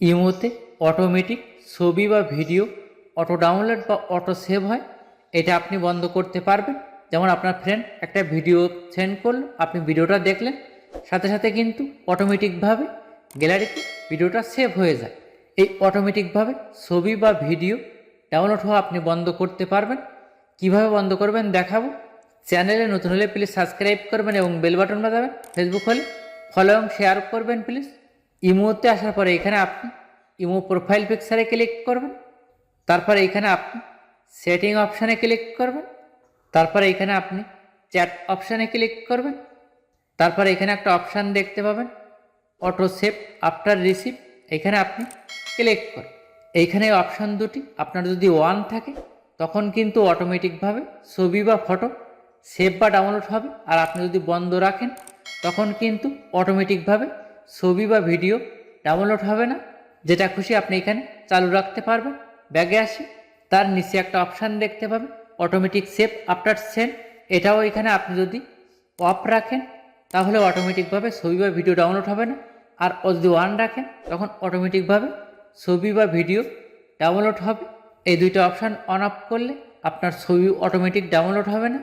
ইমোতে অটোমেটিক ছবি বা ভিডিও অটো ডাউনলোড বা অটো সেভ হয়, এটা আপনি বন্ধ করতে পারবেন। যেমন আপনার ফ্রেন্ড একটা ভিডিও সেন্ড করল, আপনি ভিডিওটা দেখলেন, সাথে সাথে কিন্তু অটোমেটিকভাবে গ্যালারিতে ভিডিওটা সেভ হয়ে যায়। এই অটোমেটিকভাবে ছবি বা ভিডিও ডাউনলোড হওয়া আপনি বন্ধ করতে পারবেন। কীভাবে বন্ধ করবেন দেখাবো? চ্যানেলে নতুন হলে প্লিজ সাবস্ক্রাইব করবেন এবং বেল বাটন বাজাবেন। ফেসবুক হলে ফলো এবং শেয়ার করবেন প্লিজ ইমোতে আসার পরে এখানে আপনি ইমো প্রোফাইল পিকচারে ক্লিক করবেন, তারপরে এখানে আপনি সেটিং অপশানে ক্লিক করবেন, তারপরে এখানে আপনি চ্যাট অপশানে ক্লিক করবেন, তারপরে এখানে একটা অপশান দেখতে পাবেন, অটো সেভ আফটার রিসিভ, এখানে আপনি ক্লিক করুন। এইখানে অপশান দুটি, আপনার যদি ওয়ান থাকে, তখন কিন্তু অটোমেটিকভাবে ছবি বা ফটো সেভ বা ডাউনলোড হবে, আর আপনি যদি বন্ধ রাখেন, তখন কিন্তু অটোমেটিকভাবে ছবি বা ভিডিও ডাউনলোড হবে না। যেটা খুশি আপনি এখানে চালু রাখতে পারবেন। ব্যাগে আসি, তার নিচে একটা অপশান দেখতে পাবেন অটোমেটিক সেভ আফটার সেন্ড এটাও এখানে আপনি যদি অফ রাখেন, তাহলে অটোমেটিকভাবে ছবি বা ভিডিও ডাউনলোড হবে না। আর যদি ওয়ান রাখেন, তখন অটোমেটিকভাবে ছবি বা ভিডিও ডাউনলোড হবে। এই দুইটা অপশান অন অফ করলে আপনার ছবি অটোমেটিক ডাউনলোড হবে না।